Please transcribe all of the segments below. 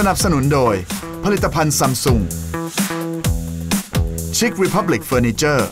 สนับสนุนโดย ผลิตภัณฑ์ซัมซุง Chic Republic Furniture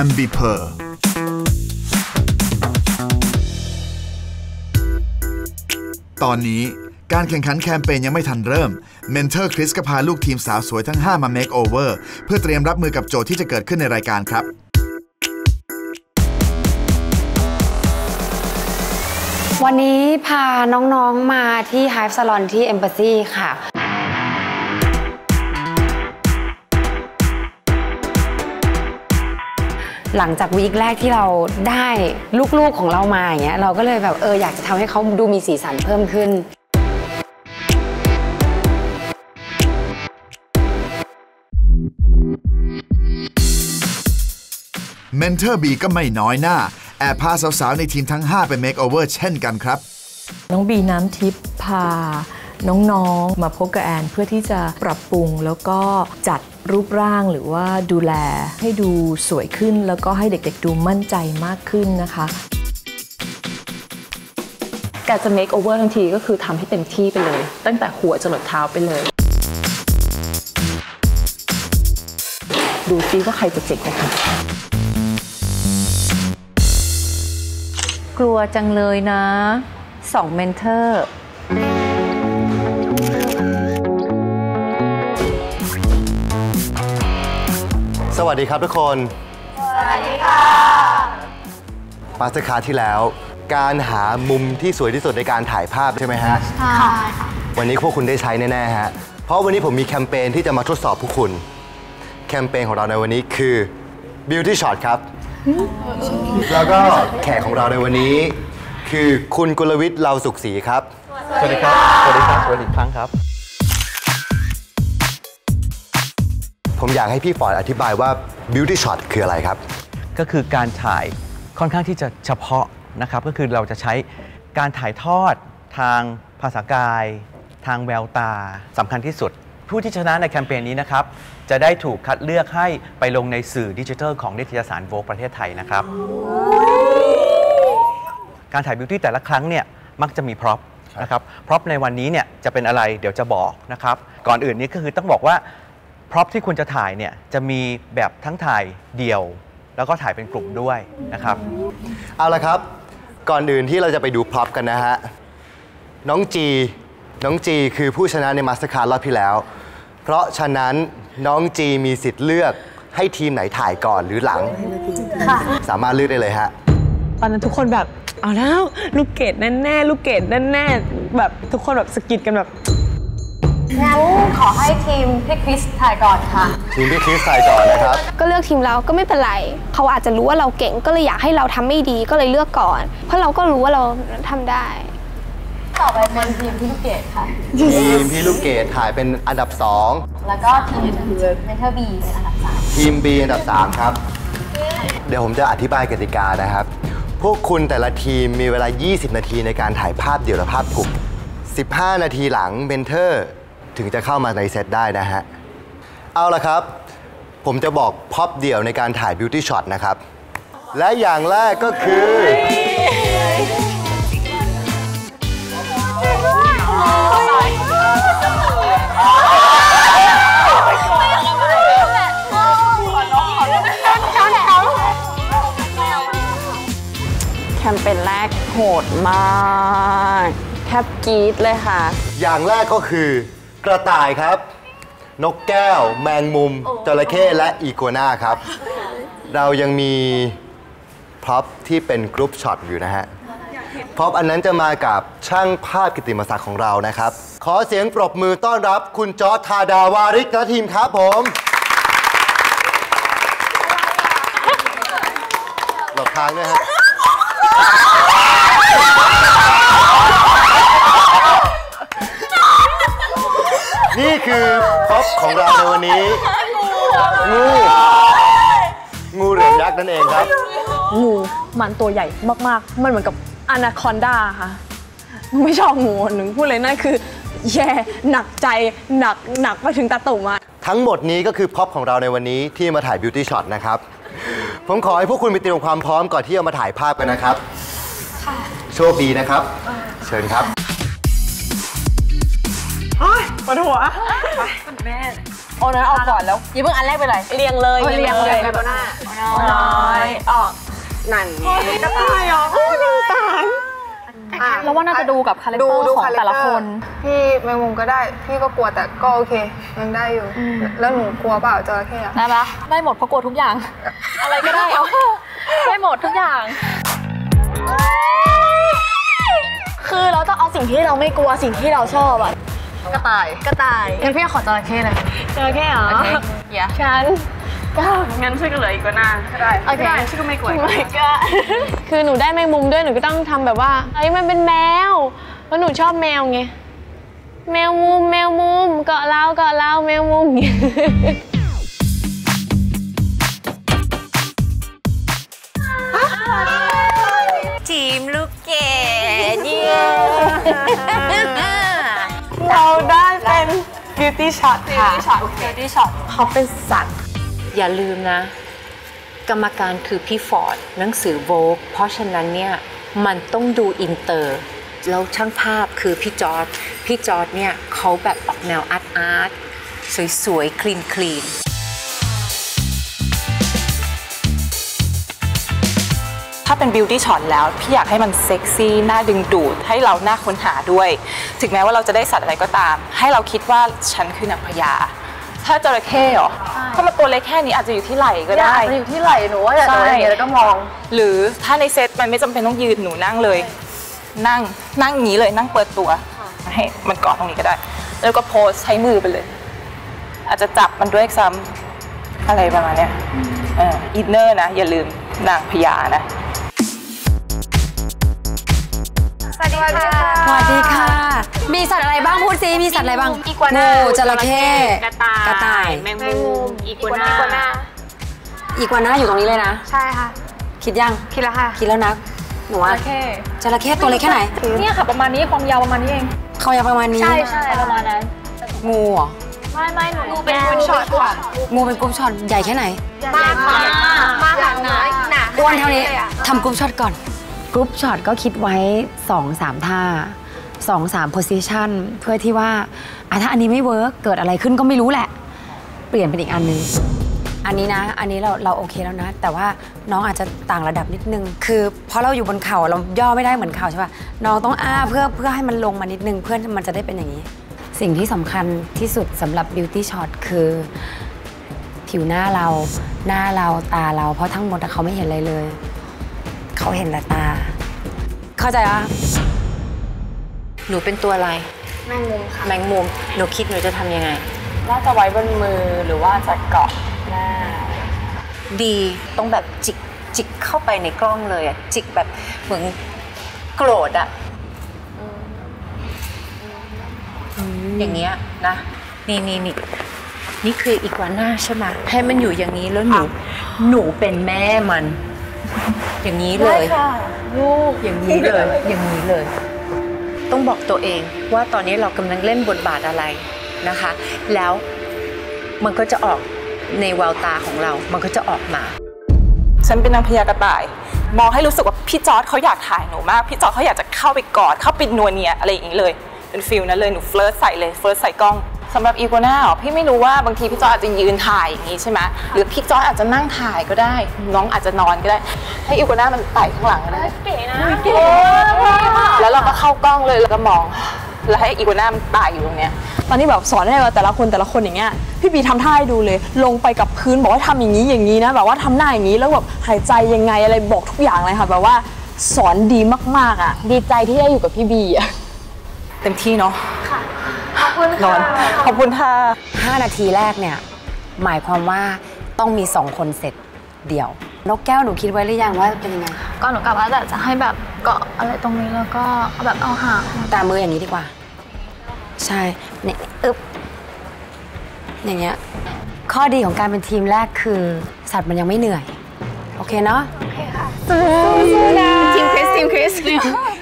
a m b i p e r ตอนนี้การแข่งขันแคมเปญยังไม่ทันเริ่ม เมนเทอร์คริสก็พาลูกทีมสาวสวยทั้ง 5 มาเมคโอเวอร์เพื่อเตรียมรับมือกับโจทย์ที่จะเกิดขึ้นในรายการครับ วันนี้พาน้องๆมาที่ Hive Salon ที่ Embassy ค่ะ หลังจากวีคแรกที่เราได้ลูกๆของเรามาอย่างเงี้ยเราก็เลยแบบเอออยากจะทำให้เขาดูมีสีสันเพิ่มขึ้น เมนเทอร์บีก็ไม่น้อยหน้า แอบพาสาวๆในทีมทั้ง 5 ไปเมคโอเวอร์เช่นกันครับ น้องบีน้ำทิพย์พาน้องๆ มาพบกับแอนเพื่อที่จะปรับปรุงแล้วก็จัดรูปร่างหรือว่าดูแลให้ดูสวยขึ้น แล้วก็ให้เด็กๆดูมั่นใจมากขึ้นนะคะ การจะ make over ทันทีก็คือทำให้เต็มที่ไปเลย ตั้งแต่หัวจรดเท้าไปเลย ดูซิว่าใครจะเจ๋งกว่ากัน กลัวจังเลยนะสองเมนเทอร์สวัสดีครับทุกคน สวัสดีค่ะ มาสเตอร์คาที่แล้ว การหามุมที่สวยที่สุดในการถ่ายภาพใช่ไหมฮะ ใช่ค่ะ วันนี้พวกคุณได้ใช้แน่ ๆ ฮะ เพราะวันนี้ผมมีแคมเปญที่จะมาทดสอบพวกคุณ แคมเปญของเราในวันนี้คือ Beauty Shot ครับ แล้วก็แขกของเราในวันนี้ คือคุณกุลวิทย์เราสุขศรีครับ สวัสดีครับ สวัสดีครับสวัสดีอีกครั้งครับ ผมอยากให้พี่ฟอร์ดอธิบายว่า Beauty Shot คืออะไรครับ ก็คือการถ่ายค่อนข้างที่จะเฉพาะนะครับ ก็คือเราจะใช้การถ่ายทอดทางภาษากาย ทางแววตาสำคัญที่สุด ผู้ที่ชนะในแคมเปญนี้นะครับ จะได้ถูกคัดเลือกให้ไปลงในสื่อดิจิทัลของนิตยสารโวกประเทศไทยนะครับ การถ่ายบิวตี้แต่ละครั้งเนี่ยมักจะมีพร็อพนะครับพร็อพในวันนี้เนี่ยจะเป็นอะไรเดี๋ยวจะบอกนะครับ ก่อนอื่นนี้ก็คือต้องบอกว่าพร็อพที่คุณจะถ่ายเนี่ยจะมีแบบทั้งถ่ายเดี่ยว แล้วก็ถ่ายเป็นกลุ่มด้วยนะครับ เอาละครับ ก่อนอื่นที่เราจะไปดูพร็อพกันนะฮะน้องจี น้องจีคือผู้ชนะในมาสเตอร์คาร์รอบที่แล้ว เพราะฉะนั้นน้องจีมีสิทธิ์เลือกให้ทีมไหนถ่ายก่อนหรือหลัง สามารถเลือกได้เลยฮะ ตอนนั้นทุกคนแบบ เอาแล้วลูกเกดแน่ๆลูกเกดแน่ๆแบบทุกคนแบบสะกิดกันแบบงั้นขอให้ทีมพี่คริสถ่ายก่อนค่ะ ทีมพี่คริสถ่ายก่อนนะครับ ก็เลือกทีมเราก็ไม่เป็นไรเขาอาจจะรู้ว่าเราเก่งก็เลยอยากให้เราทำไม่ดีก็เลยเลือกก่อน เพราะเราก็รู้ว่าเราทำได้ ต่อไปเป็นทีมพี่ลูกเกดค่ะ ทีมพี่ลูกเกดถ่ายเป็นอันดับแล้วก็ทีมเมเทอร์บีเป็นอันดับสาม2ทีม B อันดับ 3 ครับ เดี๋ยวผมจะอธิบายกติกานะครับ พวกคุณแต่ละทีมมีเวลา 20 นาทีในการถ่ายภาพเดี่ยวและภาพกลุ่ม 15 นาทีหลังเมนเทอร์ ถึงจะเข้ามาในเซตได้นะฮะ เอาละครับ ผมจะบอกพร็อพเดี่ยวในการถ่ายบิวตี้ช็อตนะครับ และอย่างแรกก็คือ แคมเปญแรกโหดมากแทบกรี๊ดเลยค่ะ อย่างแรกก็คือกระต่ายครับ นกแก้ว แมงมุมจระเข้และอีกัวน่าครับ เรายังมีพร็อพที่เป็นกรุ๊ปช็อตอยู่นะฮะพร็อพอันนั้นจะมากับช่างภาพกิติมศักดิ์ของเรานะครับ ขอเสียงปรบมือต้อนรับคุณจอร์ธาดาวาริกและทีมครับผมหลบทางด้วยฮะ นี่คือพ็อปของเราในวันนี้ งู งูเหลือมยักษ์นั่นเองครับ งูมันตัวใหญ่มากๆ มันเหมือนกับอนาคอนดาค่ะ ไม่ชอบงูหนึ่งพูดเลยนั่นคือ แย่หนักใจหนักหนักไปถึงตาตุ่มอะทั้งหมดนี้ก็คือพ็อปของเราในวันนี้ที่มาถ่ายบิวตี้ช็อตนะครับ ผมขอให้พวกคุณไปเตรียมความพร้อมก่อนที่จะมาถ่ายภาพกันนะครับ โชคดีนะครับ เชิญครับ ปวดหัวแม่โอ้น้อยออกก่อนแล้วอย่าเพิ่งอันแรกไปเลยเรียงเลยเรียงเลยโอ้น้อยออกนั่นก็ตายอะโอ้ยตายแล้วว่าน่าจะดูกับคาแรคเตอร์ของแต่ละคน พี่แมงมุมก็ได้ พี่ก็กลัวแต่ก็โอเคยังได้อยู่ แล้วหนูกลัวเปล่าจระเข้อะได้ปะได้หมดเพราะกลัวทุกอย่าง อะไรก็ได้เอาได้หมดทุกอย่าง คือเราต้องเอาสิ่งที่เราไม่กลัวสิ่งที่เราชอบอะ กระต่ายกระต่ายงั้นพี่ขอจระเข้เลยจระเข้เหรอโอเคอย่าฉันก็งั้นช่วยกันเหลืออีกกว่าหน้าได้โอเคได้ช่วยก็ไม่กลัวไม่ก็คือหนูได้แมงมุมด้วยหนูก็ต้องทำแบบว่าเอ้ยมันเป็นแมวเพราะหนูชอบแมวไงแมวมุมแมวมุมเกาะเราเกาะเราแมวมุมทีมลูกเกดเย้ เราได้เป็น beauty shot beauty shot beauty shot เขาเป็นสัตว์ อย่าลืมนะ กรรมการคือพี่ฟอร์ดหนังสือโวกเพราะฉะนั้นเนี่ยมันต้องดูอินเตอร์ แล้วช่างภาพคือพี่จอร์ดพี่จอร์ดเนี่ยเขาแบบออกแนวอาร์ตอาร์ตสวยๆ คลีนคลีน ถ้าเป็น beauty shot แล้วพี่อยากให้มันเซ็กซี่น่าดึงดูด ให้เราน่าค้นหาด้วย ถึงแม้ว่าเราจะได้สัตว์อะไรก็ตาม ให้เราคิดว่าฉันคือนางพญาถ้าจระเข้เหรอถ้ามันตัวเล็กแค่นี้อาจจะอยู่ที่ไหล่ก็ได้อาจจะอยู่ที่ไหล่หนูว่าจะใช่ตัวอย่างเงี้ยแล้วก็มอง หรือถ้าในเซตมันไม่จำเป็นต้องยืนหนูนั่งเลย นั่งนั่งอย่างนี้เลยนั่งเปิดตัวให้มันเกาะตรงนี้ก็ได้ แล้วก็โพสใช้มือไปเลย อาจจะจับมันด้วยซ้ำอะไรประมาณเนี้ยเอออินเนอร์นะ อย่าลืมนางพญานะ วัสดีค่ะ สวัสดีค่ะ มีสัตว์อะไรบ้างพูดซิ มีสัตว์อะไรบ้างอีกัวน่างูจระเข้กระต่าย กระต่าย แมงมุม อีกัวน่า อีกัวน่าอยู่ตรงนี้เลยนะ ใช่ค่ะ คิดยัง คิดแล้วค่ะ คิดแล้วนะหนูว่าจระเข้ตัวเล็กแค่ไหน เนี่ยค่ะประมาณนี้ความยาวประมาณนี้เองเขายาวประมาณนี้ ใช่ใช่ประมาณนั้น งูเหรอไม่ไม่หนูเป็นเป็นช็อตค่ะงูเป็นกรุ๊ปช็อตใหญ่แค่ไหน มากมากมากหนาหนาหนาอ้วนเท่านี้ทำกรุ๊ปช็อตก่อน กรุ๊ปช็อตก็คิดไว้ 2 3 ท่า 2 3 position เพื่อที่ว่าอะถ้าอันนี้ไม่เวิร์กเกิดอะไรขึ้นก็ไม่รู้แหละ เปลี่ยนเป็นอีกอันนึง อันนี้นะ อันนี้เราเราโอเคแล้วนะ แต่ว่าน้องอาจจะต่างระดับนิดนึง คือเพราะเราอยู่บนเขาเราย่อไม่ได้เหมือนเขาใช่ป่ะน้องต้องอ้าเพื่อเพื่อให้มันลงมานิดนึง เพื่อมันจะได้เป็นอย่างนี้ สิ่งที่สำคัญที่สุดสำหรับ beauty shot คือผิวหน้าเรา หน้าเรา ตาเรา เพราะทั้งหมดเขาไม่เห็นอะไรเลย เขาเห็นแต่ตา เข้าใจปะหนูเป็นตัวอะไร แมงมุมค่ะ แมงมุม หนูคิดหนูจะทำยังไง น่าจะไว้บนมือหรือว่าจะเกาะหน้า ดีต้องแบบจิกจิกเข้าไปในกล้องเลยอะจิกแบบเหมือนโกรธอะอย่างเงี้ยนะ นี่นี่นี่นี่คืออีกวาน่าใช่ไหมให้มันอยู่อย่างนี้แล้วหนู หนูเป็นแม่มัน อย่างนี้เลยลูกอย่างนี้เลย อย่างนี้เลย ต้องบอกตัวเองว่าตอนนี้เรากำลังเล่นบทบาทอะไรนะคะ แล้วมันก็จะออกในแววตาของเรา มันก็จะออกมา ฉันเป็นนางพญากระต่าย มองให้รู้สึกว่าพี่จอร์ดเขาอยากถ่ายหนูมาก พี่จอร์ดเขาอยากจะเข้าไปกอดเข้าไปนัวเนียอะไรอย่างนี้เลย เป็นฟิลนั้นเลยหนูเฟลิร์ตใส่เลยเฟลิร์ตใส่กล้อง สำหรับอีกัวน่าเหรอพี่ไม่รู้ว่าบางทีพี่จอร์ดอาจจะยืนถ่ายอย่างนี้ใช่ไหมหรือพี่จอร์ดอาจจะนั่งถ่ายก็ได้ น้องอาจจะนอนก็ได้ ให้อีกัวน่ามันไต่ข้างหลังก็ได้เก๋นะแล้วเราก็เข้ากล้องเลยแล้วก็มองแล้วให้อีกัวน่ามันไต่อยู่ตรงเนี้ยตอนนี้แบบสอนให้เราแต่ละคนแต่ละคนอย่างเงี้ยพี่บีทำท่าให้ดูเลย ลงไปกับพื้นบอกว่าทำอย่างนี้อย่างนี้นะแบบว่าทำหน้าอย่างนี้แล้วแบบหายใจยังไงอะไรบอกทุกอย่างเลยค่ะแบบว่าสอนดีมากๆอะ ดีใจที่ได้อยู่กับพี่บีอะเต็มที่เนาะขอบ คุณนอค่ะนขอบคุณค่ะ5นาทีแรกเนี่ย หมายความว่าต้องมี 2 คนเสร็จเดี่ยวนกแก้วหนูคิดไว้หรือยังว่าเป็นยังไงก็หนูกะว่าแต่จะให้แบบเกาะอะไรตรงนี้แล้วก็แบบเอาหางตามมืออย่างนี้ดีกว่า ใช่เนี่ยอึ๊บอย่างเงี้ยข้อดีของการเป็นทีมแรกคือ สัตว์มันยังไม่เหนื่อย โอเคเนาะทีมคริสทีมคริส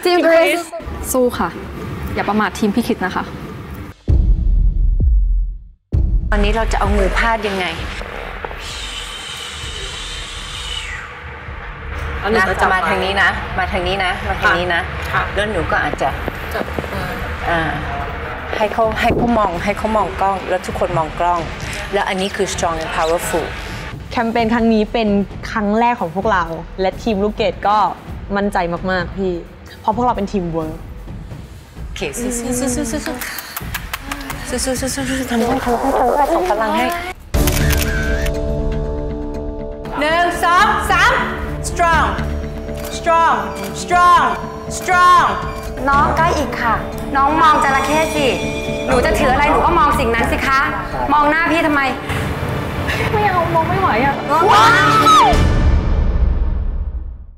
ทีมคริสสู้ค่ะ อย่าประมาททีมพี่คิดนะคะ ตอนนี้เราจะเอางูพาดยังไงนะมาทางนี้นะ มาทางนี้นะ มาทางนี้นะแล้วหนูก็อาจจะอ่าให้เขาให้เขามองให้เขามองกล้อง แล้วทุกคนมองกล้อง แล้วอันนี้คือ strong and powerful แคมเปญครั้งนี้เป็นครั้งแรกของพวกเรา และทีมลูกเกดก็มั่นใจมาก ๆ พี่ เพราะพวกเราเป็นทีมเวิร์ก โอเคสู้สู้สู้สู้สู้สู้ สู้สู้สู้สู้ทำให้เขาให้เขาส่งพลังให้หนึ่งสองสาม strong strong strong strong น้องใกล้อีกค่ะ น้องมองจระเข้สิ หนูจะถืออะไรหนูก็มองสิ่งนั้นสิคะ มองหน้าพี่ทำไม ไม่เอา มองไม่ไหวอะ